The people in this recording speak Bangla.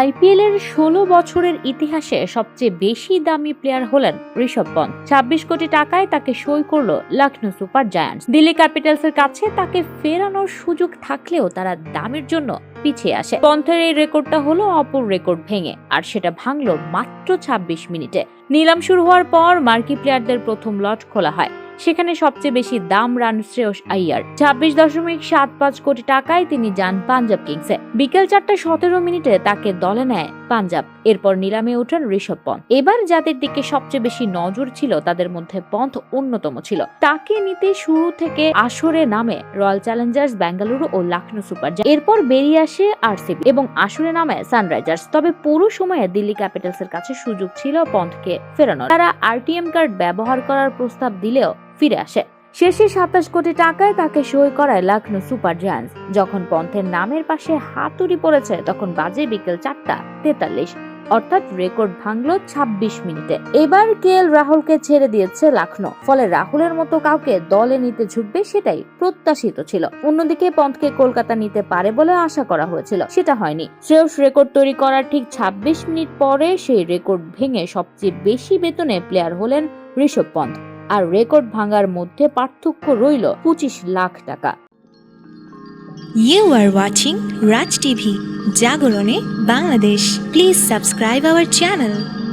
আইপিএল এর ষোলো বছরের ইতিহাসে সবচেয়ে বেশি দামি প্লেয়ার হলেন ঋষভ পন্থ ছাব্বিশ কোটি টাকায় তাকে সই করল লখনৌ সুপার জায়ান্টস। দিল্লি ক্যাপিটালসের কাছে তাকে ফেরানোর সুযোগ থাকলেও তারা দামের জন্য পিছিয়ে আসে। পন্থের এই রেকর্ডটা হলো অপর রেকর্ড ভেঙে, আর সেটা ভাঙলো মাত্র ছাব্বিশ মিনিটে। নিলাম শুরু হওয়ার পর মার্কি প্লেয়ারদের প্রথম লট খোলা হয়। সেখানে সবচেয়ে বেশি দাম রান শ্রেয়স আইয়ার। ছাব্বিশ দশমিক সাত পাঁচ কোটি টাকায় তিনি যান পাঞ্জাব কিংসে। বিকেল চারটা সতেরো মিনিটে তাকে দলে নেয় পাঞ্জাব। এরপর নিলামে ওঠেন ঋষভ পন্থ। এবার যাদের দিকে সবচেয়ে বেশি নজর ছিল তাদের মধ্যে পন্থ অন্যতম ছিল। তাকে নিতে শুরু থেকে আসরে নামে রয়্যাল চ্যালেঞ্জার্স, বেঙ্গালুরু ও লখনৌ সুপার। এরপর বেরিয়ে আসে আরসিবি এবং আসরে নামে সানরাইজার্স। তবে পুরো সময়ে দিল্লি ক্যাপিটালসের কাছে সুযোগ ছিল পন্থকে ফেরানোর। তারা আরটিএম কার্ড ব্যবহার করার প্রস্তাব দিলেও ফিরে আসে। শেষে সাতাশ কোটি টাকায় তাকে সই করায় লখনৌ সুপার জায়ান্টস। যখন পন্থের নামের পাশে হাতুড়ি পড়েছে, তখন বাজে বিকেল চারটা তেতাল্লিশ। অর্থাৎ রেকর্ড ভাঙলো ২৬ মিনিটে। এবার কে এল রাহুলকে ছেড়ে দিয়েছে লখনৌ। ফলে রাহুলের মতো কাউকে দলে নিতে ঝুঁকবে সেটাই প্রত্যাশিত ছিল। অন্যদিকে পন্থকে কলকাতা নিতে পারে বলে আশা করা হয়েছিল। সেটা হয়নি। শ্রেয়স রেকর্ড তৈরি করার ঠিক ২৬ মিনিট পরে সেই রেকর্ড ভেঙে সবচেয়ে বেশি বেতনে প্লেয়ার হলেন ঋষভ পন্থ। আর রেকর্ড ভাঙার মধ্যে পার্থক্য রইল পঁচিশ লাখ টাকা। You are watching Raj TV জাগরণে Bangladesh please subscribe our channel